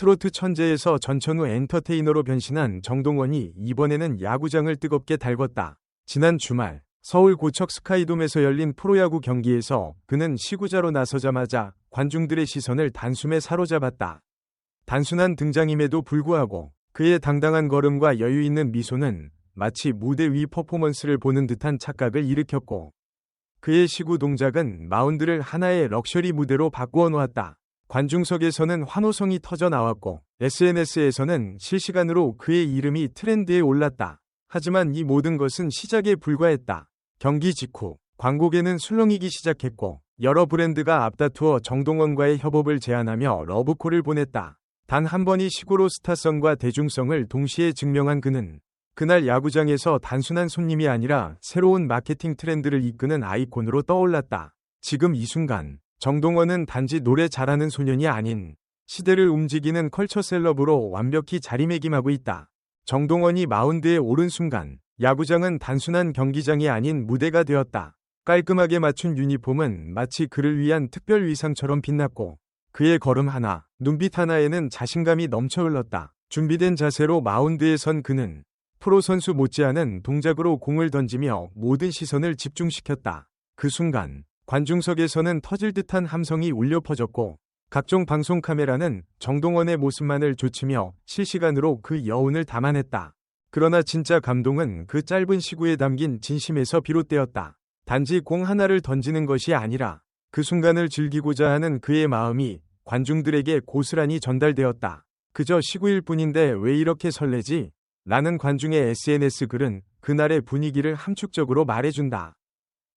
트로트 천재에서 전천후 엔터테이너로 변신한 정동원이 이번에는 야구장을 뜨겁게 달궜다. 지난 주말 서울 고척 스카이돔에서 열린 프로야구 경기에서 그는 시구자로 나서자마자 관중들의 시선을 단숨에 사로잡았다. 단순한 등장임에도 불구하고 그의 당당한 걸음과 여유 있는 미소는 마치 무대 위 퍼포먼스를 보는 듯한 착각을 일으켰고 그의 시구 동작은 마운드를 하나의 럭셔리 무대로 바꾸어 놓았다. 관중석에서는 환호성이 터져 나왔고 SNS에서는 실시간으로 그의 이름이 트렌드에 올랐다. 하지만 이 모든 것은 시작에 불과했다. 경기 직후 광고계는 술렁이기 시작했고 여러 브랜드가 앞다투어 정동원과의 협업을 제안하며 러브콜을 보냈다. 단 한 번이 시구로 스타성과 대중성을 동시에 증명한 그는 그날 야구장에서 단순한 손님이 아니라 새로운 마케팅 트렌드를 이끄는 아이콘으로 떠올랐다. 지금 이 순간 정동원은 단지 노래 잘하는 소년이 아닌 시대를 움직이는 컬처 셀럽으로 완벽히 자리매김하고 있다. 정동원이 마운드에 오른 순간 야구장은 단순한 경기장이 아닌 무대가 되었다. 깔끔하게 맞춘 유니폼은 마치 그를 위한 특별 위상처럼 빛났고 그의 걸음 하나, 눈빛 하나에는 자신감이 넘쳐 흘렀다. 준비된 자세로 마운드에 선 그는 프로 선수 못지않은 동작으로 공을 던지며 모든 시선을 집중시켰다. 그 순간 관중석에서는 터질 듯한 함성이 울려 퍼졌고 각종 방송 카메라는 정동원의 모습만을 좇으며 실시간으로 그 여운을 담아냈다. 그러나 진짜 감동은 그 짧은 시구에 담긴 진심에서 비롯되었다. 단지 공 하나를 던지는 것이 아니라 그 순간을 즐기고자 하는 그의 마음이 관중들에게 고스란히 전달되었다. 그저 시구일 뿐인데 왜 이렇게 설레지? 라는 관중의 SNS 글은 그날의 분위기를 함축적으로 말해준다.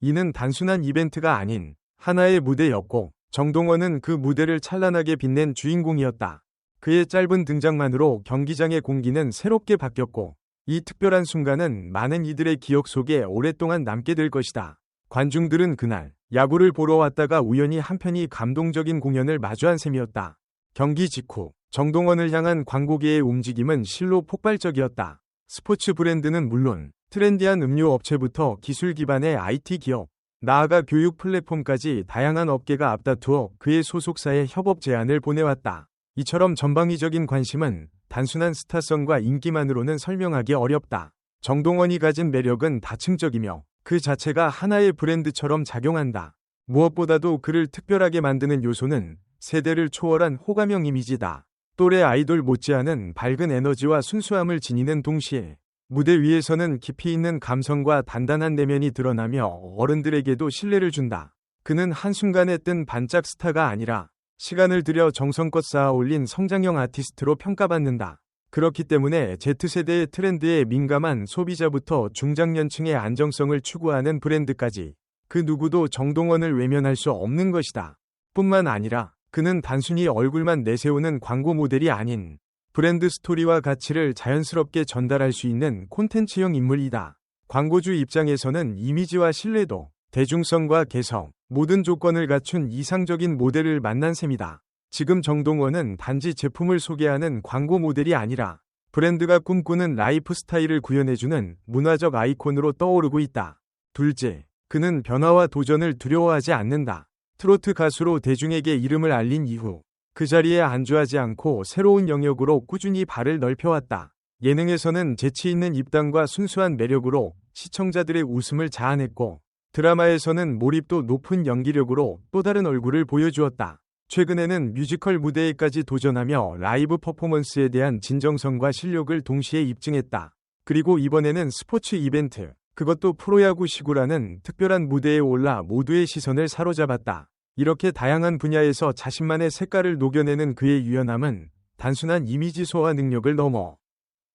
이는 단순한 이벤트가 아닌 하나의 무대였고 정동원은 그 무대를 찬란하게 빛낸 주인공이었다. 그의 짧은 등장만으로 경기장의 공기는 새롭게 바뀌었고 이 특별한 순간은 많은 이들의 기억 속에 오랫동안 남게 될 것이다. 관중들은 그날 야구를 보러 왔다가 우연히 한편이 감동적인 공연을 마주한 셈이었다. 경기 직후 정동원을 향한 광고계의 움직임은 실로 폭발적이었다. 스포츠 브랜드는 물론 트렌디한 음료 업체부터 기술 기반의 IT 기업, 나아가 교육 플랫폼까지 다양한 업계가 앞다투어 그의 소속사의 협업 제안을 보내왔다. 이처럼 전방위적인 관심은 단순한 스타성과 인기만으로는 설명하기 어렵다. 정동원이 가진 매력은 다층적이며 그 자체가 하나의 브랜드처럼 작용한다. 무엇보다도 그를 특별하게 만드는 요소는 세대를 초월한 호감형 이미지다. 또래 아이돌 못지않은 밝은 에너지와 순수함을 지니는 동시에 무대 위에서는 깊이 있는 감성과 단단한 내면이 드러나며 어른들에게도 신뢰를 준다. 그는 한순간에 뜬 반짝 스타가 아니라 시간을 들여 정성껏 쌓아 올린 성장형 아티스트로 평가받는다. 그렇기 때문에 Z세대의 트렌드에 민감한 소비자부터 중장년층의 안정성을 추구하는 브랜드까지 그 누구도 정동원을 외면할 수 없는 것이다. 뿐만 아니라 그는 단순히 얼굴만 내세우는 광고 모델이 아닌 브랜드 스토리와 가치를 자연스럽게 전달할 수 있는 콘텐츠형 인물이다. 광고주 입장에서는 이미지와 신뢰도, 대중성과 개성, 모든 조건을 갖춘 이상적인 모델을 만난 셈이다. 지금 정동원은 단지 제품을 소개하는 광고 모델이 아니라 브랜드가 꿈꾸는 라이프 스타일을 구현해주는 문화적 아이콘으로 떠오르고 있다. 둘째, 그는 변화와 도전을 두려워하지 않는다. 트로트 가수로 대중에게 이름을 알린 이후 그 자리에 안주하지 않고 새로운 영역으로 꾸준히 발을 넓혀왔다. 예능에서는 재치 있는 입담과 순수한 매력으로 시청자들의 웃음을 자아냈고 드라마에서는 몰입도 높은 연기력으로 또 다른 얼굴을 보여주었다. 최근에는 뮤지컬 무대에까지 도전하며 라이브 퍼포먼스에 대한 진정성과 실력을 동시에 입증했다. 그리고 이번에는 스포츠 이벤트, 그것도 프로야구 시구라는 특별한 무대에 올라 모두의 시선을 사로잡았다. 이렇게 다양한 분야에서 자신만의 색깔을 녹여내는 그의 유연함은 단순한 이미지 소화 능력을 넘어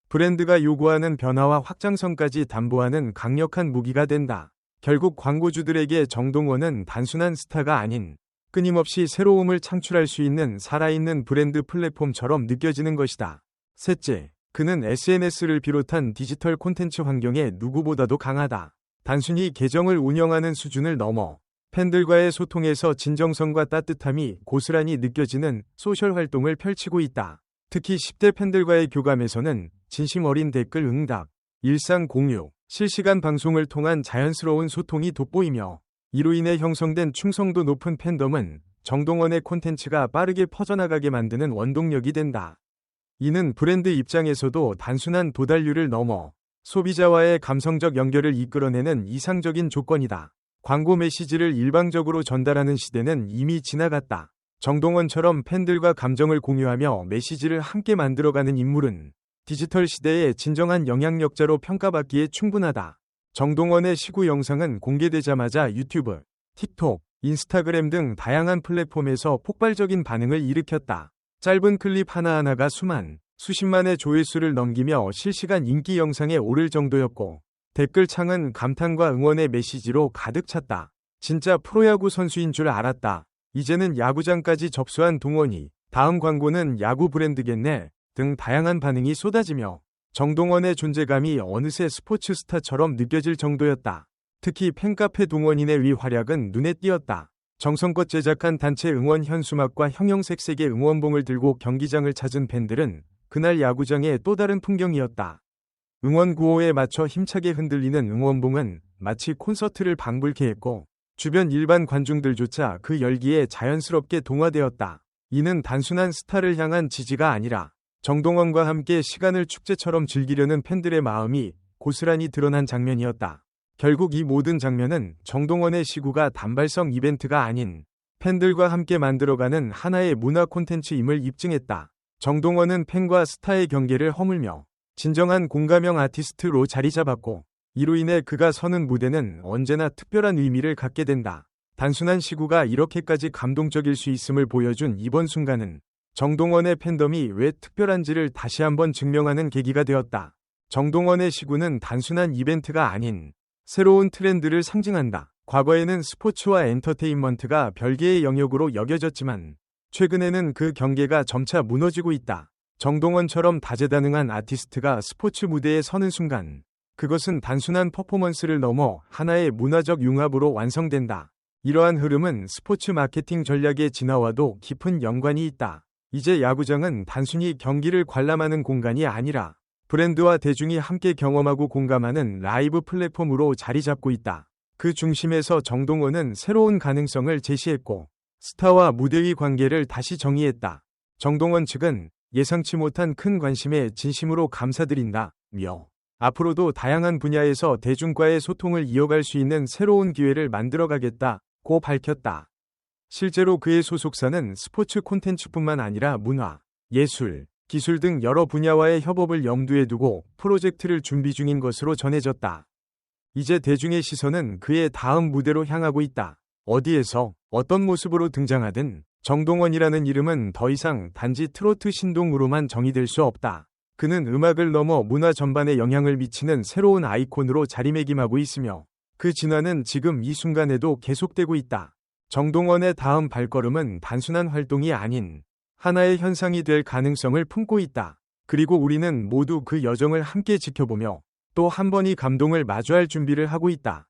브랜드가 요구하는 변화와 확장성까지 담보하는 강력한 무기가 된다. 결국 광고주들에게 정동원은 단순한 스타가 아닌 끊임없이 새로움을 창출할 수 있는 살아있는 브랜드 플랫폼처럼 느껴지는 것이다. 셋째, 그는 SNS를 비롯한 디지털 콘텐츠 환경에 누구보다도 강하다. 단순히 계정을 운영하는 수준을 넘어 팬들과의 소통에서 진정성과 따뜻함이 고스란히 느껴지는 소셜 활동을 펼치고 있다. 특히 10대 팬들과의 교감에서는 진심 어린 댓글 응답, 일상 공유, 실시간 방송을 통한 자연스러운 소통이 돋보이며 이로 인해 형성된 충성도 높은 팬덤은 정동원의 콘텐츠가 빠르게 퍼져나가게 만드는 원동력이 된다. 이는 브랜드 입장에서도 단순한 도달률을 넘어 소비자와의 감성적 연결을 이끌어내는 이상적인 조건이다. 광고 메시지를 일방적으로 전달하는 시대는 이미 지나갔다. 정동원처럼 팬들과 감정을 공유하며 메시지를 함께 만들어가는 인물은 디지털 시대의 진정한 영향력자로 평가받기에 충분하다. 정동원의 시구 영상은 공개되자마자 유튜브, 틱톡, 인스타그램 등 다양한 플랫폼에서 폭발적인 반응을 일으켰다. 짧은 클립 하나하나가 수만, 수십만의 조회수를 넘기며 실시간 인기 영상에 오를 정도였고, 댓글창은 감탄과 응원의 메시지로 가득 찼다. 진짜 프로야구 선수인 줄 알았다. 이제는 야구장까지 접수한 동원이 다음 광고는 야구 브랜드겠네 등 다양한 반응이 쏟아지며 정동원의 존재감이 어느새 스포츠 스타처럼 느껴질 정도였다. 특히 팬카페 동원인의 위 활약은 눈에 띄었다. 정성껏 제작한 단체 응원 현수막과 형형색색의 응원봉을 들고 경기장을 찾은 팬들은 그날 야구장의 또 다른 풍경이었다. 응원 구호에 맞춰 힘차게 흔들리는 응원봉은 마치 콘서트를 방불케 했고 주변 일반 관중들조차 그 열기에 자연스럽게 동화되었다. 이는 단순한 스타를 향한 지지가 아니라 정동원과 함께 시간을 축제처럼 즐기려는 팬들의 마음이 고스란히 드러난 장면이었다. 결국 이 모든 장면은 정동원의 시구가 단발성 이벤트가 아닌 팬들과 함께 만들어가는 하나의 문화 콘텐츠임을 입증했다. 정동원은 팬과 스타의 경계를 허물며 진정한 공감형 아티스트로 자리 잡았고 이로 인해 그가 서는 무대는 언제나 특별한 의미를 갖게 된다. 단순한 시구가 이렇게까지 감동적일 수 있음을 보여준 이번 순간은 정동원의 팬덤이 왜 특별한지를 다시 한번 증명하는 계기가 되었다. 정동원의 시구는 단순한 이벤트가 아닌 새로운 트렌드를 상징한다. 과거에는 스포츠와 엔터테인먼트가 별개의 영역으로 여겨졌지만 최근에는 그 경계가 점차 무너지고 있다. 정동원처럼 다재다능한 아티스트가 스포츠 무대에 서는 순간 그것은 단순한 퍼포먼스를 넘어 하나의 문화적 융합으로 완성된다. 이러한 흐름은 스포츠 마케팅 전략의 진화와도 깊은 연관이 있다. 이제 야구장은 단순히 경기를 관람하는 공간이 아니라 브랜드와 대중이 함께 경험하고 공감하는 라이브 플랫폼으로 자리 잡고 있다. 그 중심에서 정동원은 새로운 가능성을 제시했고 스타와 무대의 관계를 다시 정의했다. 정동원 측은 예상치 못한 큰 관심에 진심으로 감사드린다. 며 앞으로도 다양한 분야에서 대중과의 소통을 이어갈 수 있는 새로운 기회를 만들어가겠다 고 밝혔다. 실제로 그의 소속사는 스포츠 콘텐츠뿐만 아니라 문화, 예술, 기술 등 여러 분야와의 협업을 염두에 두고 프로젝트를 준비 중인 것으로 전해졌다. 이제 대중의 시선은 그의 다음 무대로 향하고 있다. 어디에서 어떤 모습으로 등장하든 정동원이라는 이름은 더 이상 단지 트로트 신동으로만 정의될 수 없다. 그는 음악을 넘어 문화 전반에 영향을 미치는 새로운 아이콘으로 자리매김하고 있으며 그 진화는 지금 이 순간에도 계속되고 있다. 정동원의 다음 발걸음은 단순한 활동이 아닌 하나의 현상이 될 가능성을 품고 있다. 그리고 우리는 모두 그 여정을 함께 지켜보며 또 한 번이 감동을 마주할 준비를 하고 있다.